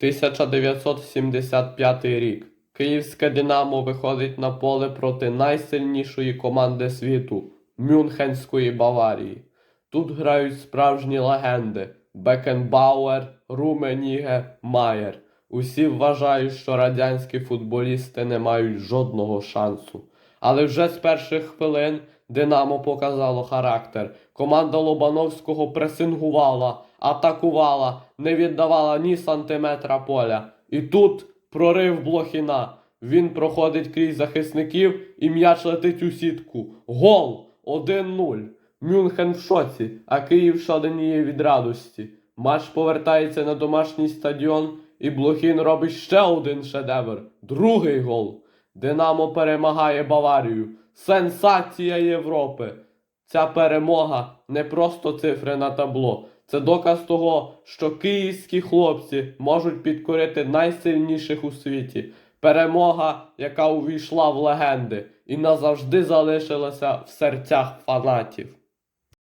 1975 рік. Київське Динамо виходить на поле проти найсильнішої команди світу Мюнхенської Баварії. Тут грають справжні легенди Бекенбауер, Руменіге, Майер. Усі вважають, що радянські футболісти не мають жодного шансу. Але вже з перших хвилин Динамо показало характер. Команда Лобановського пресингувала, атакувала, не віддавала ні сантиметра поля. І тут прорив Блохіна. Він проходить крізь захисників і м'яч летить у сітку. Гол! 1-0. Мюнхен в шоці, а Київ шаленіє від радості. Матч повертається на домашній стадіон, і Блохін робить ще один шедевр. Другий гол. Динамо перемагає Баварію. Сенсація Європи. Ця перемога не просто цифри на табло. Це доказ того, що київські хлопці можуть підкорити найсильніших у світі. Перемога, яка увійшла в легенди і назавжди залишилася в серцях фанатів.